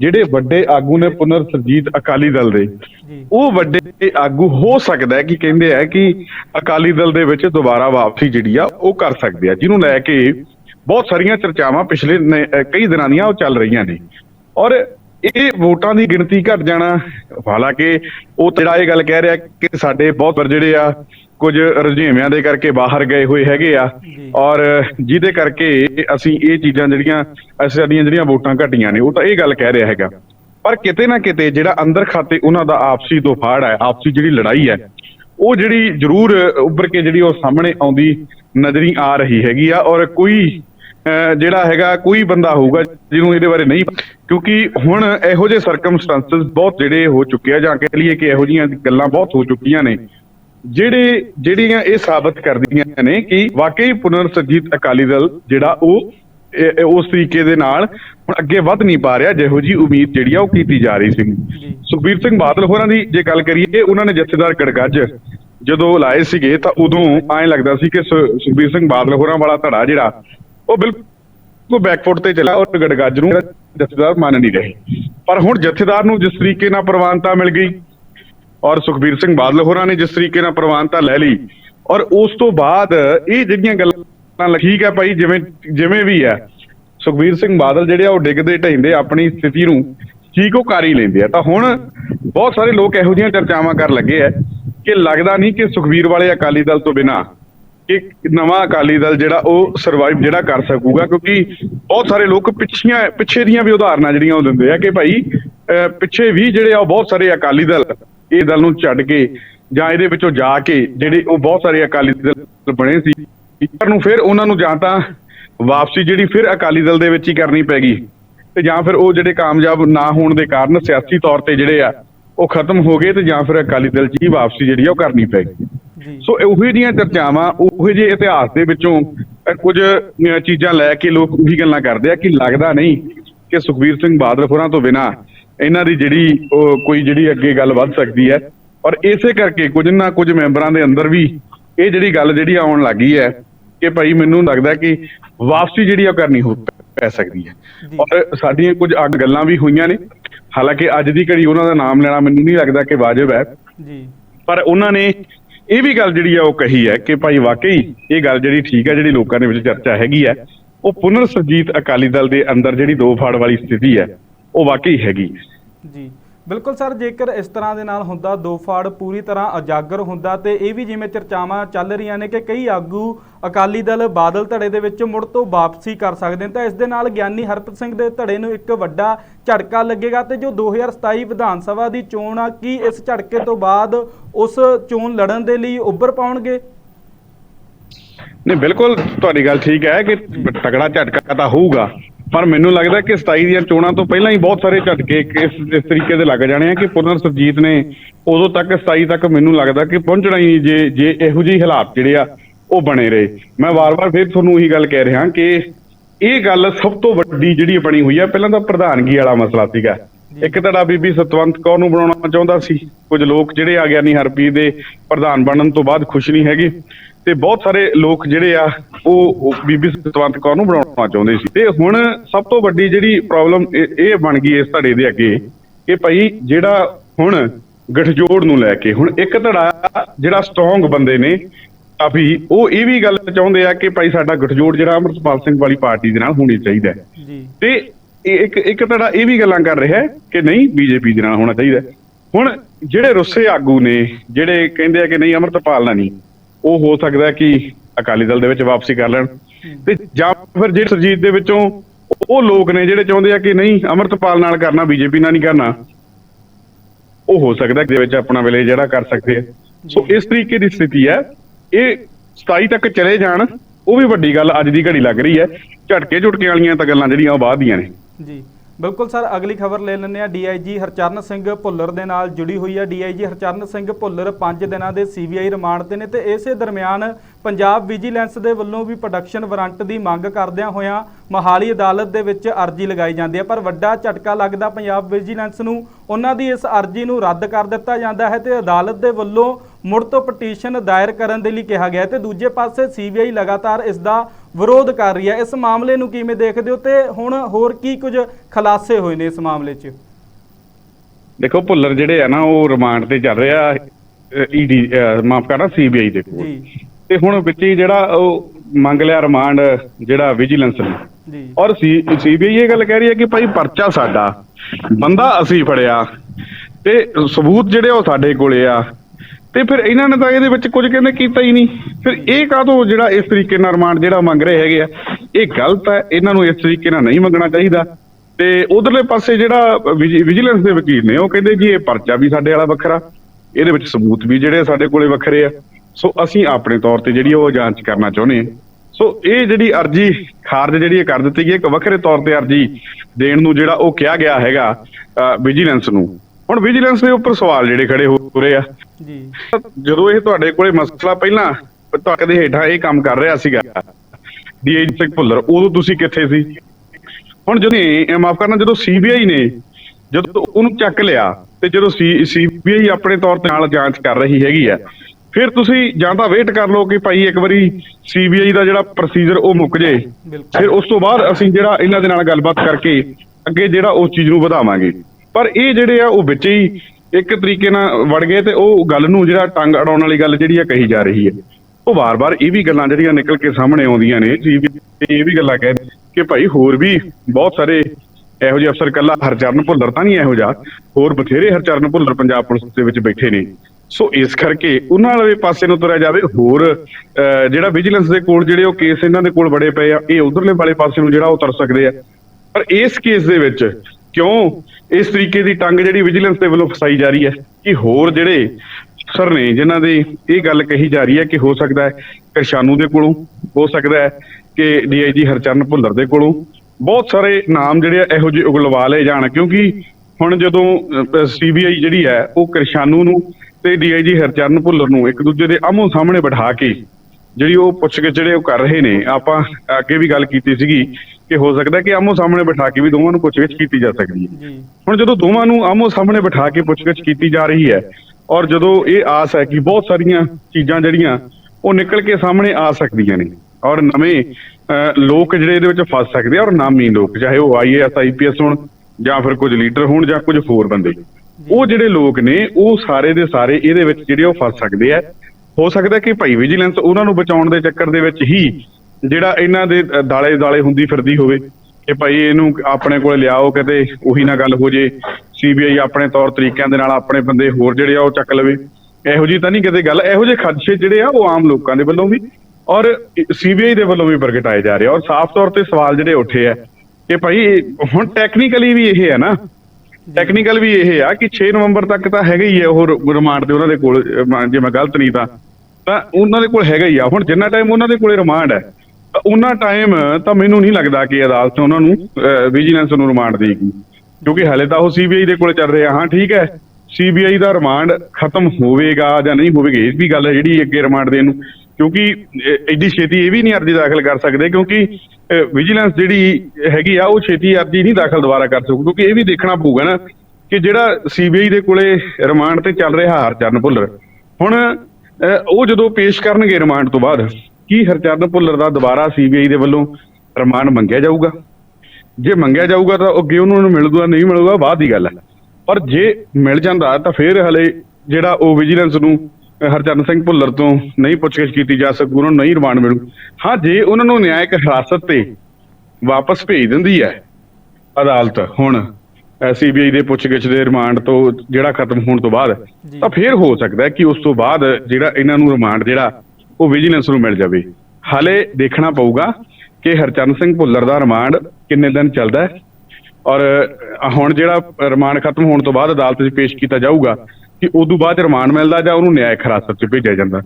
[SPEAKER 2] ਜਿਹੜੇ ਵੱਡੇ ਆਗੂ ਨੇ ਪੁਨਰ ਸਰਜੀਤ ਅਕਾਲੀ ਦਲ ਦੇ ਉਹ ਵੱਡੇ ਆਗੂ ਹੋ ਸਕਦਾ ਹੈ ਕਿ ਕਹਿੰਦੇ ਆ ਕਿ ਅਕਾਲੀ ਦਲ ਦੇ ਵਿੱਚ ਦੁਬਾਰਾ ਵਾਪਸੀ ਜਿਹੜੀ ਆ ਉਹ ਕਰ ਸਕਦੇ ਆ। ਜਿਹਨੂੰ ਲੈ ਕੇ ਬਹੁਤ ਸਾਰੀਆਂ ਚਰਚਾਵਾਂ ਪਿਛਲੇ ਕਈ ਦਿਨਾਂ ਦੀਆਂ ਉਹ ਚੱਲ ਰਹੀਆਂ ਨੇ। ਔਰ ਇਹ ਵੋਟਾਂ ਦੀ ਗਿਣਤੀ ਘਟ ਜਾਣਾ ਹਾਲਾਂਕਿ ਉਹ ਜਿਹੜਾ ਇਹ ਗੱਲ ਕਹਿ ਰਿਹਾ ਕਿ ਸਾਡੇ ਬਹੁਤ ਵਾਰ ਜਿਹੜੇ ਆ ਕੁਝ ਰੁਝੇਵਿਆਂ ਦੇ ਕਰਕੇ ਬਾਹਰ ਗਏ ਹੋਏ ਹੈਗੇ ਆ। ਔਰ ਜਿਹਦੇ ਕਰਕੇ ਅਸੀਂ ਇਹ ਚੀਜ਼ਾਂ ਜਿਹੜੀਆਂ ਸਾਡੀਆਂ ਜਿਹੜੀਆਂ ਵੋਟਾਂ ਘਟੀਆਂ ਨੇ ਉਹ ਤਾਂ ਇਹ ਗੱਲ ਕਹਿ ਰਿਹਾ ਹੈਗਾ। ਪਰ ਕਿਤੇ ਨਾ ਕਿਤੇ ਜਿਹੜਾ ਅੰਦਰ ਖਾਤੇ ਉਹਨਾਂ ਦਾ ਆਪਸੀ ਤੋਫਾੜ ਹੈ ਆਪਸੀ ਜਿਹੜੀ ਲੜਾਈ ਹੈ ਉਹ ਜਿਹੜੀ ਜ਼ਰੂਰ ਉੱਭਰ ਕੇ ਜਿਹੜੀ ਉਹ ਸਾਹਮਣੇ ਆਉਂਦੀ ਨਜ਼ਰੀ ਆ ਰਹੀ ਹੈਗੀ ਆ। ਔਰ ਕੋਈ ਜਿਹੜਾ ਹੈਗਾ ਕੋਈ ਬੰਦਾ ਹੋਊਗਾ ਜਿਹਨੂੰ ਇਹਦੇ ਬਾਰੇ ਨਹੀਂ ਕਿਉਂਕਿ ਹੁਣ ਇਹੋ ਜਿਹੇ ਸਰਕਮਸਟੈਂਸਸ ਬਹੁਤ ਜਿਹੜੇ ਹੋ ਚੁੱਕੇ ਆ ਜਾਂ ਕਹਿ ਲਈਏ ਕਿ ਇਹੋ ਜਿਹੀਆਂ ਗੱਲਾਂ ਬਹੁਤ ਹੋ ਚੁੱਕੀਆਂ ਨੇ। ਜਿਹੜੇ ਜਿਹੜੀਆਂ ਇਹ ਸਾਬਤ ਕਰਦੀਆਂ ਨੇ ਕਿ ਵਾਕਈ ਪੁਨਰ ਸਰਜੀਤ ਅਕਾਲੀ ਦਲ ਜਿਹੜਾ ਉਹ ਉਸ ਤਰੀਕੇ ਦੇ ਨਾਲ ਹੁਣ ਅੱਗੇ ਵੱਧ ਨਹੀਂ ਪਾ ਰਿਹਾ ਜਿਹੋ ਜੀ ਉਮੀਦ ਜਿਹੜੀ ਆ ਉਹ ਕੀਤੀ ਜਾ ਰਹੀ ਸੀ। ਸੁਖਬੀਰ ਸਿੰਘ ਬਾਦਲ ਹੋਰਾਂ ਦੀ ਜੇ ਗੱਲ ਕਰੀਏ ਉਹਨਾਂ ਨੇ ਜਥੇਦਾਰ ਗੜਗੱਜ ਜਦੋਂ ਲਾਏ ਸੀਗੇ ਤਾਂ ਉਦੋਂ ਐਂ ਲੱਗਦਾ ਸੀ ਕਿ ਸੁਖਬੀਰ ਸਿੰਘ ਬਾਦਲ ਹੋਰਾਂ ਵਾਲਾ ਧੜਾ ਜਿਹੜਾ ਉਹ ਬਿਲਕੁਲ ਬੈਕਫੁੱਟ ਤੇ ਚੱਲਾ ਔਰ ਗੜਗੱਜ ਨੂੰ ਜਥੇਦਾਰ ਮੰਨ ਨਹੀਂ ਰਹੇ। ਪਰ ਹੁਣ ਜਥੇਦਾਰ ਨੂੰ ਜਿਸ ਤਰੀਕੇ ਨਾਲ ਪ੍ਰਵਾਨਤਾ ਮਿਲ ਗਈ ਔਰ ਸੁਖਬੀਰ ਸਿੰਘ ਬਾਦਲ ਹੋਰਾਂ ਨੇ ਜਿਸ ਤਰੀਕੇ ਨਾਲ ਪ੍ਰਵਾਨਤਾ ਲੈ ਲਈ ਔਰ ਉਸ ਤੋਂ ਬਾਅਦ ਇਹ ਜਿਹੜੀਆਂ ਗੱਲਾਂ ਲ- ਠੀਕ ਹੈ ਭਾਈ, ਜਿਵੇਂ ਜਿਵੇਂ ਵੀ ਹੈ, ਸੁਖਬੀਰ ਸਿੰਘ ਬਾਦਲ ਜਿਹੜੇ ਆ ਉਹ ਡਿੱਗਦੇ, ਢਹਿੰਦੇ, ਆਪਣੀ ਸਥਿਤੀ ਨੂੰ ਠੀਕ ਉਹ ਕਰ ਹੀ ਲੈਂਦੇ ਆ। ਤਾਂ ਹੁਣ ਬਹੁਤ ਸਾਰੇ ਲੋਕ ਇਹੋ ਜਿਹੀਆਂ ਚਰਚਾਵਾਂ ਕਰਨ ਲੱਗੇ ਆ ਕਿ ਲੱਗਦਾ ਨਹੀਂ ਕਿ ਸੁਖਬੀਰ ਵਾਲੇ ਅਕਾਲੀ ਦਲ ਤੋਂ ਬਿਨਾ ਇੱਕ ਨਵਾਂ ਅਕਾਲੀ ਦਲ ਜਿਹੜਾ ਉਹ ਸਰਵਾਈਵ ਜਿਹੜਾ ਕਰ ਸਕੂਗਾ, ਕਿਉਂਕਿ ਬਹੁਤ ਸਾਰੇ ਲੋਕ ਪਿੱਛੀਆਂ ਪਿੱਛੇ ਦੀਆਂ ਵੀ ਉਦਾਹਰਨਾਂ ਜਿਹੜੀਆਂ ਉਹ ਦਿੰਦੇ ਆ ਕਿ ਭਾਈ, ਅਹ ਪਿੱਛੇ ਵੀ ਜਿਹੜੇ ਆ ਉਹ ਬਹੁਤ ਸਾਰੇ ਅਕਾਲੀ ਦਲ ਇਹ ਦਲ ਨੂੰ ਛੱਡ ਕੇ ਜਾਂ ਇਹਦੇ ਵਿੱਚੋਂ ਜਾ ਕੇ ਜਿਹੜੇ ਉਹ ਬਹੁਤ ਸਾਰੇ ਅਕਾਲੀ ਦਲ ਬਣੇ ਸੀ ਪਰ ਨੂੰ ਫਿਰ ਉਹਨਾਂ ਨੂੰ ਜਾਂ ਤਾਂ ਵਾਪਸੀ ਜਿਹੜੀ ਫਿਰ ਅਕਾਲੀ ਦਲ ਦੇ ਵਿੱਚ ਹੀ ਕਰਨੀ ਪੈਗੀ ਤੇ ਜਾਂ ਫਿਰ ਉਹ ਜਿਹੜੇ ਕਾਮਯਾਬ ਨਾ ਹੋਣ ਦੇ ਕਾਰਨ ਸਿਆਸੀ ਤੌਰ ਤੇ ਜਿਹੜੇ ਆ ਉਹ ਖਤਮ ਹੋ ਗਏ ਤੇ ਜਾਂ ਫਿਰ ਅਕਾਲੀ ਦਲ 'ਚ ਹੀ ਵਾਪਸੀ ਜਿਹੜੀ ਆ ਉਹ ਕਰਨੀ ਪੈਗੀ
[SPEAKER 1] ਜੀ।
[SPEAKER 2] ਸੋ ਉਹੋ ਜਿਹੀਆਂ ਚਰਚਾਵਾਂ ਉਹੋ ਜਿਹੇ ਇਤਿਹਾਸ ਦੇ ਵਿੱਚੋਂ ਕੁਝ ਚੀਜ਼ਾਂ ਲੈ ਕੇ ਲੋਕ ਉਹੀ ਗੱਲਾਂ ਕਰਦੇ ਆ ਕਿ ਲੱਗਦਾ ਨਹੀਂ ਕਿ ਸੁਖਬੀਰ ਸਿੰਘ ਬਾਦਲ ਹੋਰਾਂ ਤੋਂ ਬਿਨਾ ਇਹਨਾਂ ਦੀ ਜਿਹੜੀ ਕੋਈ ਜਿਹੜੀ ਅੱਗੇ ਗੱਲ ਵੱਧ ਸਕਦੀ ਹੈ। ਔਰ ਇਸੇ ਕਰਕੇ ਕੁਝ ਨਾ ਕੁਝ ਮੈਂਬਰਾਂ ਦੇ ਅੰਦਰ ਵੀ ਇਹ ਜਿਹੜੀ ਗੱਲ ਜਿਹੜੀ ਆਉਣ ਲੱਗੀ ਹੈ ਕਿ ਭਾਈ ਮੈਨੂੰ ਲੱਗਦਾ ਕਿ ਵਾਪਸੀ ਜਿਹੜੀ ਆ ਉਹ ਕਰਨੀ ਹੋ ਪੈ ਸਕਦੀ ਹੈ। ਔਰ ਸਾਡੀਆਂ ਕੁਝ ਅੱਗ ਗੱਲਾਂ ਵੀ ਹੋਈਆਂ ਨੇ। ਹਾਲਾਂਕਿ ਅੱਜ ਦੀ ਘੜੀ ਉਹਨਾਂ ਦਾ ਨਾਮ ਲੈਣਾ ਮੈਨੂੰ ਨਹੀਂ ਲੱਗਦਾ ਕਿ ਵਾਜਬ ਹੈ।
[SPEAKER 1] ਜੀ।
[SPEAKER 2] ਪਰ ਉਹਨਾਂ ਨੇ ਇਹ ਵੀ ਗੱਲ ਜਿਹੜੀ ਆ ਉਹ ਕਹੀ ਹੈ ਕਿ ਭਾਈ ਵਾਕਈ ਇਹ ਗੱਲ ਜਿਹੜੀ ਠੀਕ ਹੈ ਜਿਹੜੀ ਲੋਕਾਂ ਦੇ ਵਿੱਚ ਚਰਚਾ ਹੈਗੀ ਹੈ ਉਹ ਪੁਨਰ ਸਰਜੀਤ ਅਕਾਲੀ ਦਲ ਦੇ ਅੰਦਰ ਜਿਹੜੀ ਦੋ ਫਾੜ ਵਾਲੀ ਸਥਿਤੀ ਹੈ ਉਹ ਵਾਕਈ ਹੈਗੀ।
[SPEAKER 1] ਜੀ। ਬਿਲਕੁਲ ਸਰ ਜੇਕਰ ਇਸ ਤਰ੍ਹਾਂ ਦੇ ਨਾਲ ਹੁੰਦਾ ਦੋ ਫਾੜ ਪੂਰੀ ਤਰ੍ਹਾਂ ਉਜਾਗਰ ਹੁੰਦਾ ਤੇ ਇਹ ਵੀ ਜਿਵੇਂ ਚਰਚਾਵਾਂ ਚੱਲ ਰਹੀਆਂ ਨੇ ਕਿ ਕਈ ਆਗੂ ਅਕਾਲੀ ਦਲ ਬਾਦਲ ਧੜੇ ਦੇ ਵਿੱਚ ਮੁੜ ਤੋਂ ਵਾਪਸੀ ਕਰ ਸਕਦੇ ਨੇ ਤਾਂ ਇਸ ਦੇ ਨਾਲ ਗਿਆਨੀ ਹਰਪ੍ਰੀਤ ਸਿੰਘ ਦੇ ਧੜੇ ਨੂੰ ਇੱਕ ਵੱਡਾ ਝਟਕਾ ਲੱਗੇਗਾ ਤੇ ਜੋ 2027 ਵਿਧਾਨ ਸਭਾ ਦੀ ਚੋਣ ਆ ਕੀ ਇਸ ਝਟਕੇ ਤੋਂ ਬਾਅਦ ਉਸ ਚੋਣ ਲੜਨ ਦੇ ਲਈ ਉੱਭਰ ਪਾਉਣਗੇ?
[SPEAKER 2] ਨਹੀਂ ਬਿਲਕੁਲ ਤੁਹਾਡੀ ਗੱਲ ਠੀਕ ਹੈ ਕਿ ਤਗੜਾ ਝਟਕਾ ਤਾਂ ਹੋਊਗਾ। ਪਰ ਮੈਨੂੰ ਲੱਗਦਾ ਕਿ 27 ਦੀਆਂ ਚੋਣਾਂ ਤੋਂ ਪਹਿਲਾਂ ਹੀ ਬਹੁਤ ਸਾਰੇ ਝਟਕੇ ਇਸ ਇਸ ਤਰੀਕੇ ਦੇ ਲੱਗ ਜਾਣੇ ਆ ਕਿ ਪੁਨਰ ਸਰਜੀਤ ਨੇ ਉਦੋਂ ਤੱਕ 27 ਤੱਕ ਮੈਨੂੰ ਲੱਗਦਾ ਕਿ ਪਹੁੰਚਣਾ ਹੀ ਜੇ ਜੇ ਇਹੋ ਜਿਹੇ ਹਾਲਾਤ ਜਿਹੜੇ ਆ, ਉਹ ਬਣੇ ਰਹੇ। ਮੈਂ ਵਾਰ-ਵਾਰ ਫਿਰ ਤੁਹਾਨੂੰ ਇਹੀ ਗੱਲ ਕਹਿ ਰਿਹਾ ਕਿ ਇਹ ਗੱਲ ਸਭ ਤੋਂ ਵੱਡੀ ਜਿਹੜੀ ਬਣੀ ਹੋਈ ਆ, ਪਹਿਲਾਂ ਤਾਂ ਪ੍ਰਧਾਨਗੀ ਵਾਲਾ ਮਸਲਾ ਸੀਗਾ। ਇੱਕ ਤੁਹਾਡਾ ਬੀਬੀ ਸਤਵੰਤ ਕੌਰ ਨੂੰ ਬਣਾਉਣਾ ਚਾਹੁੰਦਾ ਸੀ। ਕੁਝ ਲੋਕ ਜਿਹੜੇ ਆ ਗਿਆ ਨਹੀਂ ਹਰਪ੍ਰੀਤ ਦੇ ਪ੍ਰਧਾਨ ਬਣਨ ਤੋਂ ਬਾਅਦ ਖੁਸ਼ ਨਹੀਂ ਹੈਗੇ। ਤੇ ਬਹੁਤ ਸਾਰੇ ਲੋਕ ਜਿਹੜੇ ਆ ਉਹ ਬੀਬੀ ਸਤਵੰਤ ਕੌਰ ਨੂੰ ਬਣਾਉਣਾ ਚਾਹੁੰਦੇ ਸੀ। ਤੇ ਹੁਣ ਸਭ ਤੋਂ ਵੱਡੀ ਜਿਹੜੀ ਪ੍ਰੋਬਲਮ ਇਹ ਬਣ ਗਈ ਇਸ ਧੜੇ ਦੇ ਅੱਗੇ ਕਿ ਭਾਈ ਜਿਹੜਾ ਹੁਣ ਗਠਜੋੜ ਨੂੰ ਲੈ ਕੇ ਹੁਣ ਇੱਕ ਧੜਾ ਜਿਹੜਾ ਸਟਰੋਂਗ ਬੰਦੇ ਨੇ ਕਾਫੀ ਉਹ ਇਹ ਵੀ ਗੱਲ ਚਾਹੁੰਦੇ ਆ ਕਿ ਭਾਈ ਸਾਡਾ ਗਠਜੋੜ ਜਿਹੜਾ ਅਮਰਪਾਲ ਸਿੰਘ ਵਾਲੀ ਪਾਰਟੀ ਦੇ ਨਾਲ ਹੋਣੀ ਚਾਹੀਦਾ ਹੈ। ਤੇ ਇੱਕ ਇੱਕ ਧੜਾ ਇਹ ਵੀ ਗੱਲਾਂ ਕਰ ਰਿਹਾ ਹੈ ਕਿ ਨਹੀਂ ਬੀਜੇਪੀ ਦੇ ਨਾਲ ਹੋਣਾ ਚਾਹੀਦਾ। ਹੁਣ ਜਿਹੜੇ ਰੁੱਸੇ ਆਗੂ ਨੇ ਜਿਹੜੇ ਕਹਿੰਦੇ ਆ ਕਿ ਨਹੀਂ ਅਮਰਤਪਾਲ ਨਾਲ ਨਹੀਂ ਉਹ ਹੋ ਸਕਦਾ ਕਿ ਅਕਾਲੀ ਦਲ ਦੇ ਵਿੱਚ ਵਾਪਸੀ ਕਰ ਲੈਣ। ਤੇ ਜਾਂ ਫਿਰ ਜਿਹੜੇ ਸਰਜੀਤ ਦੇ ਵਿੱਚੋਂ ਉਹ ਲੋਕ ਨੇ ਜਿਹੜੇ ਚਾਹੁੰਦੇ ਆ ਕਿ ਨਹੀਂ ਅਮਰਤਪਾਲ ਨਾਲ ਕਰਨਾ ਬੀਜੇਪੀ ਨਾਲ ਨਹੀਂ ਕਰਨਾ ਉਹ ਹੋ ਸਕਦਾ ਕਿ ਦੇ ਵਿੱਚ ਆਪਣਾ ਵੇਲੇ ਜਿਹੜਾ ਕਰ ਸਕਦੇ ਆ। ਸੋ ਇਸ ਤਰੀਕੇ ਦੀ ਸਥਿਤੀ ਹੈ। ਇਹ 27 ਤੱਕ ਚਲੇ ਜਾਣ ਉਹ ਵੀ ਵੱਡੀ ਗੱਲ ਅੱਜ ਦੀ ਘੜੀ ਲੱਗ ਰਹੀ ਹੈ। ਝਟਕੇ ਝੁਟਕੇ ਵਾਲੀਆਂ ਤਾਂ ਗੱਲਾਂ ਜਿਹੜੀਆਂ ਉਹ ਬਾਅਦ ਦੀਆਂ ਨੇ।
[SPEAKER 1] ਜੀ। ਬਿਲਕੁਲ ਸਰ, ਅਗਲੀ ਖਬਰ ਲੈ ਲੈਂਦੇ ਆ ਡੀਆਈਜੀ ਹਰਚਰਨ ਸਿੰਘ ਭੁੱਲਰ ਦੇ ਨਾਲ ਜੁੜੀ ਹੋਈ ਹੈ। ਡੀਆਈਜੀ ਹਰਚਰਨ ਸਿੰਘ ਭੁੱਲਰ 5 ਦਿਨਾਂ ਦੇ ਸੀਬੀਆਈ ਰਿਮਾਂਡ ਤੇ ਨੇ ਤੇ ਇਸੇ ਦਰਮਿਆਨ ਪੰਜਾਬ ਵਿਜੀਲੈਂਸ ਦੇ ਵੱਲੋਂ ਵੀ ਪ੍ਰੋਡਕਸ਼ਨ ਵਾਰੰਟ ਦੀ ਮੰਗ ਕਰਦਿਆਂ ਹੋਇਆਂ ਮਹਾਲੀ ਅਦਾਲਤ ਦੇ ਵਿੱਚ ਅਰਜੀ ਲਗਾਈ ਜਾਂਦੀ ਹੈ। ਪਰ ਵੱਡਾ ਝਟਕਾ ਲੱਗਦਾ ਪੰਜਾਬ ਵਿਜੀਲੈਂਸ ਨੂੰ, ਉਹਨਾਂ ਦੀ ਇਸ ਅਰਜੀ ਨੂੰ ਰੱਦ ਕਰ ਦਿੱਤਾ ਜਾਂਦਾ ਹੈ ਤੇ ਅਦਾਲਤ ਦੇ ਵੱਲੋਂ ਮੁੜ ਤੋਂ ਪਟੀਸ਼ਨ ਦਾਇਰ ਕਰਨ ਦੇ ਲਈ ਕਿਹਾ ਗਿਆ ਤੇ ਦੂਜੇ ਪਾਸੇ ਸੀਬੀਆਈ ਲਗਾਤਾਰ ਇਸ ਦਾ ਵਿਰੋਧ ਕਰ ਰਹੀ ਹੈ। ਇਸ ਮਾਮਲੇ ਨੂੰ ਕਿਵੇਂ ਦੇਖਦੇ ਹੋ ਤੇ ਹੁਣ ਹੋਰ ਕੀ ਕੁਝ ਖੁਲਾਸੇ ਹੋਏ ਨੇ ਇਸ ਮਾਮਲੇ 'ਚ?
[SPEAKER 2] ਦੇਖੋ ਭੁੱਲਰ ਜਿਹੜੇ ਆ ਨਾ ਉਹ ਰਿਮਾਂਡ ਤੇ ਚੱਲ ਰਿਹਾ ਈਡੀ ਮਾਫ ਕਰਨਾ ਸੀਬੀਆਈ ਦੇ ਕੋਲ। ਤੇ ਹੁਣ ਵਿੱਚ ਹੀ ਜਿਹੜਾ ਉਹ ਮੰਗ ਲਿਆ ਰਿਮਾਂਡ ਜਿਹੜਾ ਵਿਜੀਲੈਂਸ ਨੇ। ਔਰ ਸੀਬੀਆਈ ਇਹ ਗੱਲ ਕਹਿ ਰਹੀ ਹੈ ਕਿ ਭਾਈ ਪਰਚਾ ਸਾਡਾ ਬੰਦਾ ਅਸੀਂ ਫੜਿਆ ਤੇ ਸਬੂਤ ਜਿਹੜੇ ਉਹ ਸਾਡੇ ਕੋਲੇ ਆ ਤੇ ਫਿਰ ਇਹਨਾਂ ਨੇ ਤਾਂ ਇਹਦੇ ਵਿੱਚ ਕੁਝ ਕਹਿੰਦੇ ਕੀਤਾ ਹੀ ਨਹੀਂ। ਫਿਰ ਇਹ ਕਾਹਤੋਂ ਜਿਹੜਾ ਇਸ ਤਰੀਕੇ ਨਾਲ ਰਿਮਾਂਡ ਜਿਹੜਾ ਮੰਗ ਰਹੇ ਹੈਗੇ ਆ ਇਹ ਗਲਤ ਹੈ ਇਹਨਾਂ ਨੂੰ ਇਸ ਤਰੀਕੇ ਨਾਲ ਨਹੀਂ ਮੰਗਣਾ ਚਾਹੀਦਾ। ਤੇ ਉਧਰਲੇ ਪਾਸੇ ਜਿਹੜਾ ਵਿਜੀਲੈਂਸ ਦੇ ਵਕੀਲ ਨੇ ਉਹ ਕਹਿੰਦੇ ਜੀ ਇਹ ਪਰਚਾ ਵੀ ਸਾਡੇ ਵਾਲਾ ਵੱਖਰਾ ਇਹਦੇ ਵਿੱਚ ਸਬੂਤ ਵੀ ਜਿਹੜੇ ਸਾਡੇ ਕੋਲੇ ਵੱਖਰੇ ਆ। ਸੋ ਅਸੀਂ ਆਪਣੇ ਤੌਰ ਤੇ ਜਿਹੜੀ ਉਹ ਜਾਂਚ ਕਰਨਾ ਚਾਹੁੰਦੇ ਹਾਂ। ਸੋ ਇਹ ਜਿਹੜੀ ਅਰਜੀ ਖਾਰਜ ਜਿਹੜੀ ਇਹ ਕਰ ਦਿੱਤੀ ਗਈ ਹੈ, ਇੱਕ ਵੱਖਰੇ ਤੌਰ ਤੇ ਅਰਜੀ ਦੇਣ ਨੂੰ ਜਿਹੜਾ ਉਹ ਕਿਹਾ ਗਿਆ ਹੈਗਾ ਵਿਜੀਲੈਂਸ ਨੂੰ। ਹੁਣ ਵਿਜੀਲੈਂਸ ਦੇ ਉੱਪਰ ਸਵਾਲ ਜਿਹੜੇ ਖੜੇ ਹੋ ਰਹੇ ਆ।
[SPEAKER 1] ਜੀ।
[SPEAKER 2] ਜਦੋਂ ਇਹ ਤੁਹਾਡੇ ਕੋਲੇ ਮਸਲਾ ਪਹਿਲਾਂ ਤੁਹਾਡੇ ਦੇ ਹੇਠਾਂ ਇਹ ਕੰਮ ਕਰ ਰਿਹਾ ਸੀਗਾ। ਡੀਆਈ ਸਿੰਘ ਭੁੱਲਰ ਉਦੋਂ ਤੁਸੀਂ ਕਿੱਥੇ ਸੀ? ਹੁਣ ਜਦੋਂ ਮਾਫ ਕਰਨਾ ਜਦੋਂ ਸੀਬੀਆਈ ਨੇ ਜਦੋਂ ਉਹਨੂੰ ਚੱਕ ਲਿਆ ਤੇ ਜਦੋਂ ਸੀਬੀਆਈ ਆਪਣੇ ਤੌਰ ਤੇ ਨਾਲ ਜਾਂਚ ਕਰ ਰਹੀ ਹੈਗੀ ਆ ਫਿਰ ਤੁਸੀਂ ਜਾਂ ਤਾਂ ਵੇਟ ਕਰ ਲਓ ਕਿ ਭਾਈ ਇੱਕ ਵਾਰੀ ਸੀਬੀਆਈ ਦਾ ਜਿਹੜਾ ਪ੍ਰੋਸੀਜਰ ਉਹ ਮੁੱਕ ਜੇ। ਫਿਰ ਉਸ ਤੋਂ ਬਾਅਦ ਅਸੀਂ ਜਿਹੜਾ ਇਹਨਾਂ ਦੇ ਨਾਲ ਗੱਲਬਾਤ ਕਰਕੇ ਅੱਗੇ ਜਿਹੜਾ ਉਸ ਚੀਜ਼ ਨੂੰ ਵਧਾਵਾਂਗੇ। ਪਰ ਇਹ ਜਿਹੜੇ ਆ ਉਹ ਵਿੱਚ ਹੀ ਇੱਕ ਤਰੀਕੇ ਨਾਲ ਵੜ ਗਏ ਤੇ ਉਹ ਗੱਲ ਨੂੰ ਜਿਹੜਾ ਟੰਗ ਅੜਾਉਣ ਵਾਲੀ ਗੱਲ ਜਿਹੜੀ ਆ ਕਹੀ ਜਾ ਰਹੀ ਹੈ। ਉਹ ਵਾਰ-ਵਾਰ ਇਹ ਵੀ ਗੱਲਾਂ ਜਿਹੜੀਆਂ ਨਿਕਲ ਕੇ ਸਾਹਮਣੇ ਆਉਂਦੀਆਂ ਨੇ ਜੀ ਇਹ ਵੀ ਗੱਲਾਂ ਕਹਿ ਕਿ ਭਾਈ ਹੋਰ ਵੀ ਬਹੁਤ ਸਾਰੇ ਇਹੋ ਜਿਹੇ ਅਫਸਰ ਕੱਲਾ ਹਰਚਰਨ ਭੁੱਲਰ ਤਾਂ ਨਹੀਂ ਇਹੋ ਜਿਹਾ ਹੋਰ ਬਥੇਰੇ ਹਰਚਰਨ ਭੁੱਲਰ ਪੰਜਾਬ ਪੁਲਿਸ ਦੇ ਵਿੱਚ ਬੈਠੇ ਨੇ। ਸੋ ਇਸ ਕਰਕੇ ਉਹਨਾਂ ਵਾਲੇ ਪਾਸੇ ਨੂੰ ਤੁਰਿਆ ਜਾਵੇ ਹੋਰ ਅਹ, ਜਿਹੜਾ ਵਿਜੀਲੈਂਸ ਦੇ ਕੋਲ ਜਿਹੜੇ ਉਹ ਕੇਸ ਇਹਨਾਂ ਦੇ ਕੋਲ ਬੜੇ ਪਏ ਆ ਇਹ ਉਧਰਲੇ ਵਾਲੇ ਪਾਸੇ ਨੂੰ ਜਿਹੜਾ ਉਹ ਤੁਰ ਸਕਦੇ ਆ। ਪਰ ਇਸ ਕੇਸ ਦੇ ਵਿੱਚ ਕਿਉਂ? ਇਸ ਤਰੀਕੇ ਦੀ ਟੰਗ ਜਿਹੜੀ ਵਿਜੀਲੈਂਸ ਦੇ ਵੱਲੋਂ ਫਸਾਈ ਜਾ ਰਹੀ ਹੈ ਕਿ ਹੋਰ ਜਿਹੜੇ ਅਫਸਰ ਨੇ ਜਿਨ੍ਹਾਂ ਦੇ ਇਹ ਗੱਲ ਕਹੀ ਜਾ ਰਹੀ ਹੈ ਕਿ ਹੋ ਸਕਦਾ ਹੈ ਕਿਰਸ਼ਾਨੂ ਦੇ ਕੋਲੋਂ, ਹੋ ਸਕਦਾ ਹੈ ਕਿ ਡੀਆਈਜੀ ਹਰਚਰਨ ਭੁੱਲਰ ਦੇ ਕੋਲੋਂ। ਬਹੁਤ ਸਾਰੇ ਨਾਮ ਜਿਹੜੇ ਆ ਇਹੋ ਜਿਹੇ ਉਗਲਵਾ ਲਏ ਜਾਣ, ਕਿਉਂਕਿ ਹੁਣ ਜਦੋਂ ਸੀਬੀਆਈ ਜਿਹੜੀ ਹੈ ਉਹ ਕਿਰਸ਼ਾਨੂ ਨੂੰ ਤੇ ਡੀਆਈਜੀ ਹਰਚਰਨ ਭੁੱਲਰ ਨੂੰ ਇੱਕ ਦੂਜੇ ਦੇ ਆਮੋ ਸਾਹਮਣੇ ਬਿਠਾ ਕੇ ਜਿਹੜੀ ਉਹ ਪੁੱਛ ਕੇ ਜਿਹੜੇ ਉਹ ਕਰ ਰਹੇ ਨੇ, ਆਪਾਂ ਅੱਗੇ ਵੀ ਗੱਲ ਕੀਤੀ ਸੀਗੀ ਕਿ ਹੋ ਸਕਦਾ ਕਿ ਆਮੋ ਸਾਹਮਣੇ ਬਿਠਾ ਕੇ ਵੀ ਦੋਵਾਂ ਨੂੰ ਪੁੱਛਗਿੱਛ ਕੀਤੀ ਜਾ ਸਕਦੀ ਹੈ। ਹੁਣ ਜਦੋਂ ਦੋਵਾਂ ਨੂੰ ਆਮੋ ਸਾਹਮਣੇ ਬਿਠਾ ਕੇ ਪੁੱਛਗਿੱਛ ਕੀਤੀ ਜਾ ਰਹੀ ਹੈ ਔਰ ਜਦੋਂ ਇਹ ਆਸ ਹੈ ਕਿ ਬਹੁਤ ਸਾਰੀਆਂ ਚੀਜ਼ਾਂ ਜਿਹੜੀਆਂ ਉਹ ਨਿਕਲ ਕੇ ਸਾਹਮਣੇ ਆ ਸਕਦੀਆਂ ਨੇ ਔਰ ਨਵੇਂ ਲੋਕ ਜਿਹੜੇ ਇਹਦੇ ਵਿੱਚ ਫਸ ਸਕਦੇ ਆ ਔਰ ਨਾਮੀ ਲੋਕ ਚਾਹੇ ਉਹ ਆਈਏਐਸ ਆਈਪੀਐਸ ਹੋਣ ਜਾਂ ਫਿਰ ਕੁਝ ਲੀਡਰ ਹੋਣ ਜਾਂ ਕੁਝ ਹੋਰ ਬੰਦੇ। ਉਹ ਜਿਹੜੇ ਲੋਕ ਨੇ ਉਹ ਸਾਰੇ ਦੇ ਸਾਰੇ ਇਹਦੇ ਵਿੱਚ ਜਿਹੜੇ ਉਹ ਫਸ ਸਕਦੇ ਆ। ਹੋ ਸਕਦਾ ਕਿ ਭਾਈ ਵਿਜੀਲੈਂਸ ਉਹਨਾਂ ਨੂੰ ਬਚਾਉਣ ਦੇ ਚੱਕਰ ਦੇ ਵਿੱਚ ਹੀ ਜਿਹੜਾ ਇਹਨਾਂ ਦੇ ਅ, ਦਾਲੇ ਦਾਲੇ ਹੁੰਦੀ ਫਿਰਦੀ ਹੋਵੇ ਕਿ ਭਾਈ ਇਹਨੂੰ ਆਪਣੇ ਕੋਲ ਲਿਆਓ ਕਿਤੇ ਉਹੀ ਨਾ ਗੱਲ ਹੋ ਜੇ। ਸੀਬੀਆਈ ਆਪਣੇ ਤੌਰ ਤਰੀਕਿਆਂ ਦੇ ਨਾਲ ਆਪਣੇ ਬੰਦੇ ਹੋਰ ਜਿਹੜੇ ਆ ਉਹ ਚੱਕ ਲਵੇ। ਇਹੋ ਜੀ ਤਾਂ ਨਹੀਂ ਕਿਤੇ ਗੱਲ ਇਹੋ ਜਿਹੇ ਖਦਸ਼ੇ ਜਿਹੜੇ ਆ ਉਹ ਆਮ ਲੋਕਾਂ ਦੇ ਵੱਲੋਂ ਵੀ ਔਰ ਸੀਬੀਆਈ ਦੇ ਵੱਲੋਂ ਵੀ ਪ੍ਰਗਟਾਏ ਜਾ ਰਹੇ ਔਰ ਸਾਫ਼ ਤੌਰ ਤੇ ਸਵਾਲ ਜਿਹੜੇ ਉੱਠੇ ਆ ਕਿ ਭਾਈ ਹੁਣ ਟੈਕਨੀਕਲੀ ਵੀ ਇਹ ਹੈ ਨਾ। ਟੈਕਨੀਕਲ ਵੀ ਇਹ ਆ ਕਿ 6 ਨਵੰਬਰ ਤੱਕ ਤਾਂ ਹੈਗਾ ਹੀ ਹੈ ਉਹ ਰਿਮਾਂਡ ਤੇ ਉਹਨਾਂ ਦੇ ਕੋਲ ਜੇ ਮੈਂ ਗਲਤ ਨਹੀਂ ਤਾਂ ਤਾਂ ਉਹਨਾਂ ਦੇ ਕੋਲ ਹੈਗਾ ਹੀ ਆ। ਹੁਣ ਜਿੰਨਾ ਟਾਈਮ ਉਹਨਾਂ ਦੇ ਕੋਲੇ ਰਿਮਾਂਡ ਹੈ ਉਹਨਾਂ ਟਾਈਮ ਤਾਂ ਮੈਨੂੰ ਨਹੀਂ ਲੱਗਦਾ ਕਿ ਅਦਾਲਤ ਉਹਨਾਂ ਨੂੰ ਵਿਜੀਲੈਂਸ ਨੂੰ ਰਿਮਾਂਡ ਦੇਗੀ। ਕਿਉਂਕਿ ਹਲੇ ਤਾਂ ਉਹ ਸੀਬੀਆਈ ਦੇ ਕੋਲੇ ਚੱਲ ਰਿਹਾ, ਹਾਂ, ਠੀਕ ਹੈ। ਸੀਬੀਆਈ ਦਾ ਰਿਮਾਂਡ ਖਤਮ ਹੋਵੇਗਾ ਜਾਂ ਨਹੀਂ ਹੋਵੇਗਾ, ਇਹ ਵੀ ਗੱਲ ਹੈ ਜਿਹੜੀ ਅੱਗੇ ਰਿਮਾਂਡ ਦੇਣ ਨੂੰ। ਕਿਉਂਕਿ ਐਡੀ ਛੇਤੀ ਇਹ ਵੀ ਨਹੀਂ ਅਰਜ਼ੀ ਦਾਖਲ ਕਰ ਸਕਦੇ, ਕਿਉਂਕਿ ਵਿਜੀਲੈਂਸ ਜਿਹੜੀ ਹੈਗੀ ਆ, ਉਹ ਛੇਤੀ ਅਰਜ਼ੀ ਨਹੀਂ ਦਾਖਲ ਦੁਬਾਰਾ ਕਰ ਸਕੂ, ਕਿਉਂਕਿ ਇਹ ਵੀ ਦੇਖਣਾ ਪਊਗਾ ਨਾ ਕਿ ਜਿਹੜਾ ਸੀਬੀਆਈ ਦੇ ਕੋਲੇ ਰਿਮਾਂਡ ਤੇ ਚੱਲ ਰਿਹਾ, ਹਰਚਰਨ ਭੁੱਲਰ। ਹੁਣ ਉਹ ਜਦੋਂ ਪੇਸ਼ ਕਰਨਗੇ ਰਿਮਾਂਡ ਤੋਂ ਬਾਅਦ ਕੀ ਹਰਚਰਨ ਭੁੱਲਰ ਦਾ ਦੁਬਾਰਾ ਸੀਬੀਆਈ ਦੇ ਵੱਲੋਂ ਰਿਮਾਂਡ ਮੰਗਿਆ ਜਾਊਗਾ? ਜੇ ਮੰਗਿਆ ਜਾਊਗਾ ਤਾਂ ਅੱਗੇ ਉਹਨਾਂ ਨੂੰ ਮਿਲੂਗਾ ਨਹੀਂ ਮਿਲੂਗਾ ਬਾਅਦ ਦੀ ਗੱਲ ਹੈ। ਪਰ ਜੇ ਮਿਲ ਜਾਂਦਾ ਤਾਂ ਫਿਰ ਹਲੇ ਜਿਹੜਾ ਉਹ ਵਿਜੀਲੈਂਸ ਨੂੰ ਹਰਚਰਨ ਸਿੰਘ ਭੁੱਲਰ ਤੋਂ ਨਹੀਂ ਪੁੱਛਗਿੱਛ ਕੀਤੀ ਜਾ ਸਕੂ ਉਹਨਾਂ ਨੂੰ ਨਹੀਂ ਰਿਮਾਂਡ ਮਿਲੂ। ਹਾਂ ਜੇ ਉਹਨਾਂ ਨੂੰ ਨਿਆਇਕ ਹਿਰਾਸਤ ਤੇ ਵਾਪਸ ਭੇਜ ਦਿੰਦੀ ਹੈ ਅਦਾਲਤ ਹੁਣ ਸੀਬੀਆਈ ਦੇ ਪੁੱਛਗਿੱਛ ਦੇ ਰਿਮਾਂਡ ਤੋਂ ਜਿਹੜਾ ਖਤਮ ਹੋਣ ਤੋਂ ਬਾਅਦ। ਤਾਂ ਫਿਰ ਹੋ ਸਕਦਾ ਹੈ ਕਿ ਉਸ ਤੋਂ ਬਾਅਦ ਜਿਹੜਾ ਇਹਨਾਂ ਨੂੰ ਰਿਮਾਂਡ ਜਿਹੜਾ ਉਹ ਵਿਜੀਲੈਂਸ ਨੂੰ ਮਿਲ ਜਾਵੇ। ਹਾਲੇ ਦੇਖਣਾ ਪਊਗਾ ਕਿ ਹਰਚਰਨ ਸਿੰਘ ਭੁੱਲਰ ਦਾ ਰਿਮਾਂਡ ਕਿੰਨੇ ਦਿਨ ਚੱਲਦਾ ਹੈ। ਔਰ ਹੁਣ ਜਿਹੜਾ ਰਿਮਾਂਡ ਖਤਮ ਹੋਣ ਤੋਂ ਬਾਅਦ ਅਦਾਲਤ 'ਚ ਪੇਸ਼ ਕੀਤਾ ਜਾਊਗਾ ਕਿ ਉਦੋਂ ਬਾਅਦ ਰਿਮਾਂਡ ਮਿਲਦਾ ਜਾਂ ਉਹਨੂੰ ਨਿਆਇਕ ਹਿਰਾਸਤ 'ਚ ਭੇਜਿਆ ਜਾਂਦਾ।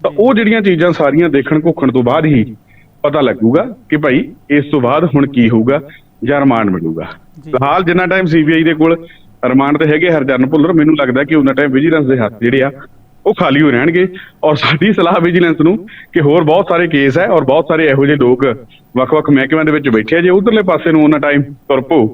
[SPEAKER 2] ਤਾਂ ਉਹ ਜਿਹੜੀਆਂ ਚੀਜ਼ਾਂ ਸਾਰੀਆਂ ਦੇਖਣ ਘੋਖਣ ਤੋਂ ਬਾਅਦ ਹੀ ਪਤਾ ਲੱਗੂਗਾ ਕਿ ਭਾਈ ਇਸ ਤੋਂ ਬਾਅਦ ਹੁਣ ਕੀ ਹੋਊਗਾ ਜਾਂ ਰਿਮਾਂਡ ਮਿਲੂਗਾ। ਫਿਲਹਾਲ ਜਿੰਨਾ ਟਾਈਮ ਸੀਬੀਆਈ ਦੇ ਕੋਲ ਰਿਮਾਂਡ ਤੇ ਹੈਗੇ ਹਰਜਨ ਭੁੱਲਰ ਮੈਨੂੰ ਲੱਗਦਾ ਕਿ ਉਹਨਾਂ ਟਾਈਮ ਵਿਜੀਲੈਂਸ ਦੇ ਹੱਥ ਜਿਹੜੇ ਆ ਉਹ ਖਾਲੀ ਹੋ ਰਹਿਣਗੇ। ਔਰ ਸਾਡੀ ਸਲਾਹ ਵਿਜੀਲੈਂਸ ਨੂੰ ਕਿ ਹੋਰ ਬਹੁਤ ਸਾਰੇ ਕੇਸ ਹੈ ਔਰ ਬਹੁਤ ਸਾਰੇ ਇਹੋ ਜਿਹੇ ਲੋਕ ਵੱਖ-ਵੱਖ ਮਹਿਕਮਿਆਂ ਦੇ ਵਿੱਚ ਬੈਠੇ ਆ। ਜੇ ਉਧਰਲੇ ਪਾਸੇ ਨੂੰ ਉਹਨਾਂ ਟਾਈਮ ਤੁਰਪੋ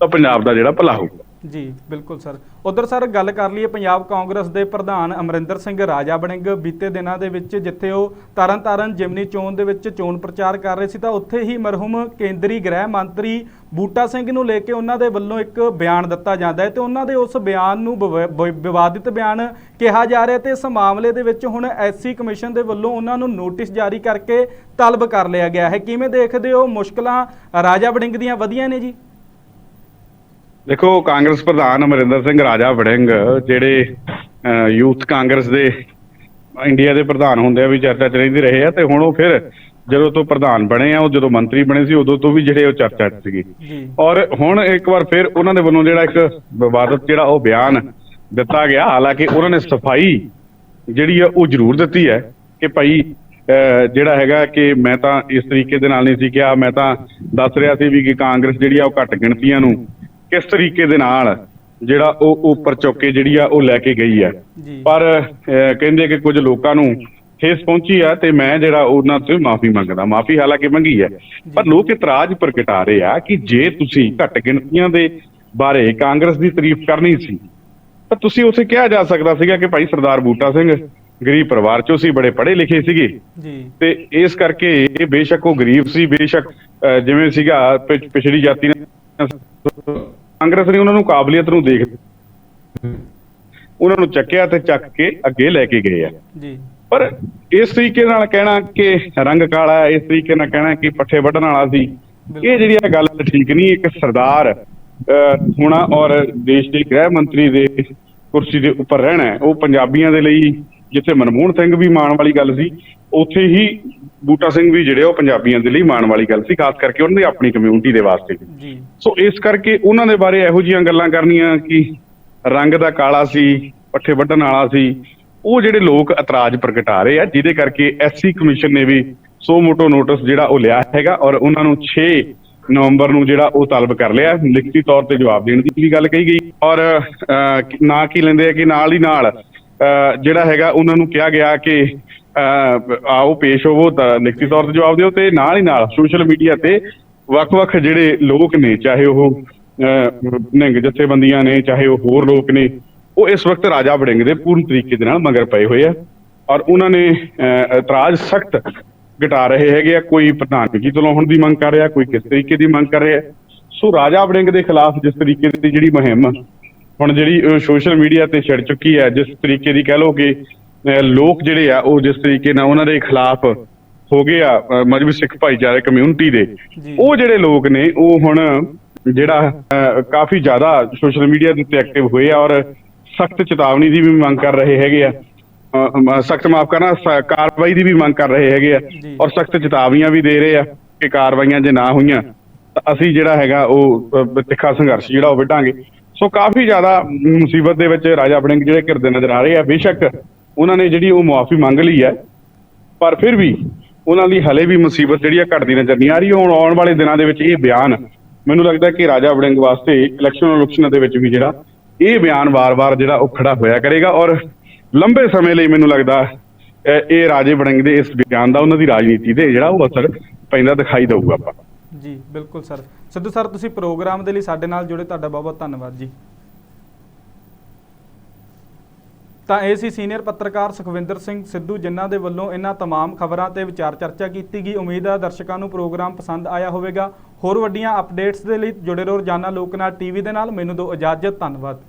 [SPEAKER 2] ਤਾਂ ਪੰਜਾਬ ਦਾ ਜਿਹੜਾ ਭਲਾ ਹੋਊਗਾ।
[SPEAKER 1] ਜੀ, ਬਿਲਕੁਲ ਸਰ। ਉਧਰ ਸਰ ਗੱਲ ਕਰ ਲਈਏ ਪੰਜਾਬ ਕਾਂਗਰਸ ਦੇ ਪ੍ਰਧਾਨ ਅਮਰਿੰਦਰ ਸਿੰਘ ਰਾਜਾ ਬਣਿੰਗ। ਬੀਤੇ ਦਿਨਾਂ ਦੇ ਵਿੱਚ ਜਿੱਥੇ ਉਹ ਤਰਨਤਾਰਨ ਜਿਮਨੀ ਚੋਣ ਦੇ ਵਿੱਚ ਚੋਣ ਪ੍ਰਚਾਰ ਕਰ ਰਹੇ ਸੀ ਤਾਂ ਉੱਥੇ ਹੀ ਮਰਹੂਮ ਕੇਂਦਰੀ ਗ੍ਰਹਿ ਮੰਤਰੀ ਬੂਟਾ ਸਿੰਘ ਨੂੰ ਲੈ ਕੇ ਉਹਨਾਂ ਦੇ ਵੱਲੋਂ ਇੱਕ ਬਿਆਨ ਦਿੱਤਾ ਜਾਂਦਾ ਹੈ ਤੇ ਉਹਨਾਂ ਦੇ ਉਸ ਬਿਆਨ ਨੂੰ ਵਿਵਾ- ਵਿਵਾਦਿਤ ਬਿਆਨ ਕਿਹਾ ਜਾ ਰਿਹਾ ਤੇ ਇਸ ਮਾਮਲੇ ਦੇ ਵਿੱਚ ਹੁਣ ਐਸਸੀ ਕਮਿਸ਼ਨ ਦੇ ਵੱਲੋਂ ਉਹਨਾਂ ਨੂੰ ਨੋਟਿਸ ਜਾਰੀ ਕਰਕੇ ਤਲਬ ਕਰ ਲਿਆ ਗਿਆ ਹੈ। ਕਿਵੇਂ ਦੇਖਦੇ ਹੋ ਮੁਸ਼ਕਲਾਂ ਰਾਜਾ ਵੜਿੰਗ ਦੀਆਂ ਵਧੀਆਂ ਨੇ ਜੀ?
[SPEAKER 2] ਦੇਖੋ ਕਾਂਗਰਸ ਪ੍ਰਧਾਨ ਅਮਰਿੰਦਰ ਸਿੰਘ ਰਾਜਾ ਵੜਿੰਗ ਜਿਹੜੇ ਯੂਥ ਕਾਂਗਰਸ ਦੇ ਇੰਡੀਆ ਦੇ ਪ੍ਰਧਾਨ ਹੁੰਦੇ ਆ ਵੀ ਚਰਚਾ ਚ ਰਹਿੰਦੇ ਰਹੇ ਆ ਤੇ ਹੁਣ ਉਹ ਫਿਰ ਜਦੋਂ ਤੋਂ ਪ੍ਰਧਾਨ ਬਣੇ ਆ ਉਹ ਜਦੋਂ ਮੰਤਰੀ ਬਣੇ ਸੀ ਉਦੋਂ ਤੋਂ ਵੀ ਜਿਹੜੇ ਉਹ ਚਰਚਾ ਚ ਸੀਗੇ। ਔਰ ਹੁਣ ਇੱਕ ਵਾਰ ਫਿਰ ਉਹਨਾਂ ਦੇ ਵੱਲੋਂ ਜਿਹੜਾ ਇੱਕ ਵਿਵਾਦਤ ਜਿਹੜਾ ਉਹ ਬਿਆਨ ਦਿੱਤਾ ਗਿਆ ਹਾਲਾਂਕਿ ਉਹਨਾਂ ਨੇ ਸਫ਼ਾਈ ਜਿਹੜੀ ਆ ਉਹ ਜ਼ਰੂਰ ਦਿੱਤੀ ਹੈ ਕਿ ਭਾਈ ਜਿਹੜਾ ਹੈਗਾ ਕਿ ਮੈਂ ਤਾਂ ਇਸ ਤਰੀਕੇ ਦੇ ਨਾਲ ਨਹੀਂ ਸੀ ਕਿਹਾ ਮੈਂ ਤਾਂ ਦੱਸ ਰਿਹਾ ਸੀ ਵੀ ਕਿ ਕਾਂਗਰਸ ਜਿਹੜੀ ਆ ਉਹ ਘੱਟ ਗਿਣਤੀਆਂ ਨੂੰ ਕਿਸ ਤਰੀਕੇ ਦੇ ਨਾਲ ਜਿਹੜਾ ਉਹ ਉੱਪਰ ਚੁੱਕ ਕੇ ਜਿਹੜੀ ਆ ਉਹ ਲੈ ਕੇ ਗਈ
[SPEAKER 1] ਜੀ।
[SPEAKER 2] ਪਰ ਕਹਿੰਦੇ ਕਿ ਕੁਝ ਲੋਕਾਂ ਨੂੰ ਠੇਸ ਪਹੁੰਚੀ ਆ ਤੇ ਮੈਂ ਜਿਹੜਾ ਉਹਨਾਂ ਤੋਂ ਮਾਫੀ ਮੰਗਦਾ। ਮਾਫੀ ਹਾਲਾਂਕਿ ਮੰਗੀ ਹੈ ਪਰ ਲੋਕ ਇਤਰਾਜ਼ ਪ੍ਰਗਟਾ ਰਹੇ ਆ ਕਿ ਜੇ ਤੁਸੀਂ ਘੱਟ ਗਿਣਤੀਆਂ ਦੇ ਬਾਰੇ ਕਾਂਗਰਸ ਦੀ ਤਾਰੀਫ ਕਰਨੀ ਸੀ ਤਾਂ ਤੁਸੀਂ ਉੱਥੇ ਕਿਹਾ ਜਾ ਸਕਦਾ ਸੀਗਾ ਕਿ ਭਾਈ ਸਰਦਾਰ ਬੂਟਾ ਸਿੰਘ ਗਰੀਬ ਪਰਿਵਾਰ ਚੋਂ ਸੀ ਬੜੇ ਪੜ੍ਹੇ ਲਿਖੇ ਸੀਗੇ।
[SPEAKER 1] ਜੀ।
[SPEAKER 2] ਤੇ ਇਸ ਕਰਕੇ ਇਹ ਬੇਸ਼ੱਕ ਉਹ ਗਰੀਬ ਸੀ ਬੇਸ਼ੱਕ ਜਿਵੇਂ ਸੀਗਾ ਪਿਛ- ਪਿਛੜੀ ਜਾਤੀ ਨੇ ਕਾਂਗਰਸ ਨੇ ਉਹਨਾਂ ਨੂੰ ਕਾਬਲੀਅਤ ਨੂੰ ਦੇਖ ਉਹਨਾਂ ਨੂੰ ਚੱਕਿਆ ਤੇ ਚੱਕ ਕੇ ਅੱਗੇ ਲੈ ਕੇ ਗਏ ਆ।
[SPEAKER 1] ਜੀ।
[SPEAKER 2] ਪਰ ਇਸ ਤਰੀਕੇ ਨਾਲ ਕਹਿਣਾ ਕਿ ਰੰਗ ਕਾਲਾ ਹੈ ਇਸ ਤਰੀਕੇ ਨਾਲ ਕਹਿਣਾ ਕਿ ਪੱਠੇ ਵੱਢਣ ਵਾਲਾ ਸੀ ਇਹ ਜਿਹੜੀ ਆ ਗੱਲ ਠੀਕ ਨਹੀਂ ਇੱਕ ਸਰਦਾਰ ਹੋਣਾ ਔਰ ਦੇਸ਼ ਦੇ ਗ੍ਰਹਿ ਮੰਤਰੀ ਦੇ ਕੁਰਸੀ ਦੇ ਉੱਪਰ ਰਹਿਣਾ ਉਹ ਪੰਜਾਬੀਆਂ ਦੇ ਲਈ ਜਿੱਥੇ ਮਨਮੋਹਨ ਸਿੰਘ ਵੀ ਮਾਣ ਵਾਲੀ ਗੱਲ ਸੀ ਉੱਥੇ ਹੀ ਬੂਟਾ ਸਿੰਘ ਵੀ ਜਿਹੜੇ ਉਹ ਪੰਜਾਬੀਆਂ ਦੇ ਲਈ ਮਾਣ ਵਾਲੀ ਗੱਲ ਸੀ ਖਾਸ ਕਰਕੇ ਉਹਨਾਂ ਦੀ ਆਪਣੀ ਕਮਿਊਨਿਟੀ ਦੇ ਵਾਸਤੇ
[SPEAKER 1] ਜੀ।
[SPEAKER 2] ਸੋ ਇਸ ਕਰਕੇ ਉਹਨਾਂ ਦੇ ਬਾਰੇ ਇਹੋ ਜਿਹੀਆਂ ਗੱਲਾਂ ਕਰਨੀਆਂ ਕਿ ਰੰਗ ਦਾ ਕਾਲਾ ਸੀ ਪੱਠੇ ਵੱਢਣ ਵਾਲਾ ਸੀ ਉਹ ਜਿਹੜੇ ਲੋਕ ਇਤਰਾਜ਼ ਪ੍ਰਗਟਾ ਰਹੇ ਆ ਜਿਹਦੇ ਕਰਕੇ ਐਸਸੀ ਕਮਿਸ਼ਨ ਨੇ ਵੀ ਸੋ ਮੋਟੋ ਨੋਟਿਸ ਜਿਹੜਾ ਉਹ ਲਿਆ ਹੈਗਾ ਔਰ ਉਹਨਾਂ ਨੂੰ 6 ਨਵੰਬਰ ਨੂੰ ਜਿਹੜਾ ਉਹ ਤਲਬ ਕਰ ਲਿਆ ਲਿਖਤੀ ਤੌਰ ਤੇ ਜਵਾਬ ਦੇਣ ਦੀ ਵੀ ਗੱਲ ਕਹੀ ਗਈ ਔਰ ਨਾ ਕੀ ਲੈਂਦੇ ਆ ਕਿ ਨਾਲ ਹੀ ਨਾਲ ਜਿਹੜਾ ਹੈਗਾ ਉਹਨਾਂ ਨੂੰ ਕਿਹਾ ਗਿਆ ਕਿ ਅਹ, ਆਓ ਪੇਸ਼ ਹੋਵੋ ਤਾਂ ਲਿਖਤੀ ਤੌਰ ਤੇ ਜਵਾਬ ਦਿਓ ਤੇ ਨਾਲ ਹੀ ਨਾਲ ਸੋਸ਼ਲ ਮੀਡੀਆ ਤੇ ਵੱਖ-ਵੱਖ ਜਿਹੜੇ ਲੋਕ ਨੇ ਚਾਹੇ ਉਹ ਅਹ, ਨਿਹੰਗ ਜਥੇਬੰਦੀਆਂ ਨੇ ਚਾਹੇ ਉਹ ਹੋਰ ਲੋਕ ਨੇ ਉਹ ਇਸ ਵਕਤ ਰਾਜਾ ਵੜਿੰਗ ਦੇ ਪੂਰਨ ਤਰੀਕੇ ਦੇ ਨਾਲ ਮਗਰ ਪਏ ਹੋਏ ਆ ਔਰ ਉਹਨਾਂ ਨੇ ਅਹ, ਇਤਰਾਜ਼ ਸਖਤ ਘਟਾ ਰਹੇ ਹੈਗੇ ਆ ਕੋਈ ਪ੍ਰਧਾਨਗੀ ਤੋਂ ਲਾਉਣ ਦੀ ਮੰਗ ਕਰ ਰਿਹਾ ਕੋਈ ਕਿਸ ਤਰੀਕੇ ਦੀ ਮੰਗ ਕਰ ਰਿਹਾ। ਸੋ ਰਾਜਾ ਵੜਿੰਗ ਦੇ ਖਿਲਾਫ ਜਿਸ ਤਰੀਕੇ ਦੀ ਜਿਹੜੀ ਮੁਹਿੰਮ ਹੁਣ ਜਿਹੜੀ ਸੋਸ਼ਲ ਮੀਡੀਆ ਤੇ ਛਿੜ ਚੁੱਕੀ ਹੈ ਜਿਸ ਤਰੀਕੇ ਦੀ ਕਹਿ ਲਓ ਕਿ ਲੋਕ ਜਿਹੜੇ ਆ ਉਹ ਜਿਸ ਤਰੀਕੇ ਨਾਲ ਉਹਨਾਂ ਦੇ ਖਿਲਾਫ ਹੋ ਗਏ ਆ ਮਜਬੀ ਸਿੱਖ ਭਾਈਚਾਰੇ ਕਮਿਊਨਿਟੀ ਦੇ। ਉਹ ਜਿਹੜੇ ਲੋਕ ਨੇ ਉਹ ਹੁਣ ਜਿਹੜਾ ਕਾਫੀ ਜ਼ਿਆਦਾ ਸੋਸ਼ਲ ਮੀਡੀਆ ਦੇ ਉੱਤੇ ਐਕਟਿਵ ਹੋਏ ਆ ਔਰ ਸਖਤ ਚੇਤਾਵਨੀ ਦੀ ਵੀ ਮੰਗ ਕਰ ਰਹੇ ਹੈਗੇ ਆ ਸਖਤ ਮਾਫ ਕਰਨਾ ਕਾਰਵਾਈ ਦੀ ਵੀ ਮੰਗ ਕਰ ਰਹੇ ਹੈਗੇ ਆ। ਔਰ ਸਖਤ ਚੇਤਾਵਨੀਆਂ ਵੀ ਦੇ ਰਹੇ ਆ ਕਿ ਕਾਰਵਾਈਆਂ ਜੇ ਨਾ ਹੋਈਆਂ ਤਾਂ ਅਸੀਂ ਜਿਹੜਾ ਹੈਗਾ ਉਹ ਤਿੱਖਾ ਸੰਘਰਸ਼ ਜਿਹੜਾ ਉਹ ਵਿੱਢਾਂਗੇ ਸੋ ਕਾਫੀ ਜ਼ਿਆਦਾ ਮੁਸੀਬਤ ਦੇ ਵਿੱਚ ਰਾਜਾ ਵੜਿੰਗ ਜਿਹੜੇ ਘਿਰਦੇ ਨਜ਼ਰ ਆ ਰਹੇ ਆ, ਬੇਸ਼ੱਕ ਉਹਨਾਂ ਨੇ ਜਿਹੜੀ ਉਹ ਮੁਆਫੀ ਮੰਗ ਲਈ ਹੈ, ਪਰ ਫਿਰ ਵੀ ਉਹਨਾਂ ਦੀ ਹਲੇ ਵੀ ਮੁਸੀਬਤ ਜਿਹੜੀ ਆ ਘਟਦੀ ਨਜ਼ਰ ਨਹੀਂ ਆ ਰਹੀ। ਹੁਣ ਆਉਣ ਵਾਲੇ ਦਿਨਾਂ ਦੇ ਵਿੱਚ ਇਹ ਬਿਆਨ, ਮੈਨੂੰ ਲੱਗਦਾ ਕਿ ਰਾਜਾ ਵੜਿੰਗ ਵਾਸਤੇ ਇਲੈਕਸ਼ਨ ਇਲੈਕਸ਼ਨਾਂ ਦੇ ਵਿੱਚ ਵੀ ਜਿਹੜਾ ਇਹ ਬਿਆਨ ਵਾਰ-ਵਾਰ ਜਿਹੜਾ ਉਹ ਖੜਾ ਹੋਇਆ ਕਰੇਗਾ ਔਰ ਲੰਬੇ ਸਮੇਂ ਲਈ ਮੈਨੂੰ ਲੱਗਦਾ ਇਹ ਰਾਜੇ ਵੜਿੰਗ ਦੇ ਇਸ ਬਿਆਨ ਦਾ ਉਹਨਾਂ ਦੀ ਰਾਜਨੀਤੀ ਤੇ ਜਿਹੜਾ ਉਹ ਅਸਰ ਪੈਂਦਾ ਦਿਖਾਈ ਦਊਗਾ ਆਪਾਂ
[SPEAKER 1] ਜੀ ਬਿਲਕੁਲ ਸਰ ਸਿੱਧੂ ਸਰ ਤੁਸੀਂ ਪ੍ਰੋਗਰਾਮ ਦੇ ਲਈ ਸਾਡੇ ਨਾਲ ਜੁੜੇ ਤੁਹਾਡਾ ਬਹੁਤ ਬਹੁਤ ਧੰਨਵਾਦ ਜੀ ਤਾਂ ਇਹ ਸੀ ਸੀਨੀਅਰ ਪੱਤਰਕਾਰ ਸੁਖਵਿੰਦਰ ਸਿੰਘ ਸਿੱਧੂ ਜਿਨ੍ਹਾਂ ਦੇ ਵੱਲੋਂ ਇਹਨਾਂ तमाम ਖਬਰਾਂ ਤੇ ਵਿਚਾਰ ਚਰਚਾ ਕੀਤੀ ਗਈ ਉਮੀਦ ਹੈ ਦਰਸ਼ਕਾਂ ਨੂੰ ਪ੍ਰੋਗਰਾਮ ਪਸੰਦ ਆਇਆ ਹੋਵੇਗਾ ਹੋਰ ਵੱਡੀਆਂ ਅਪਡੇਟਸ ਦੇ ਲਈ ਜੁੜੇ ਰਹੋ ਰੋਜ਼ਾਨਾ ਲੋਕਨਾਥ ਟੀਵੀ ਦੇ ਨਾਲ ਮੈਨੂੰ ਦਿਓ ਇਜਾਜ਼ਤ ਧੰਨਵਾਦ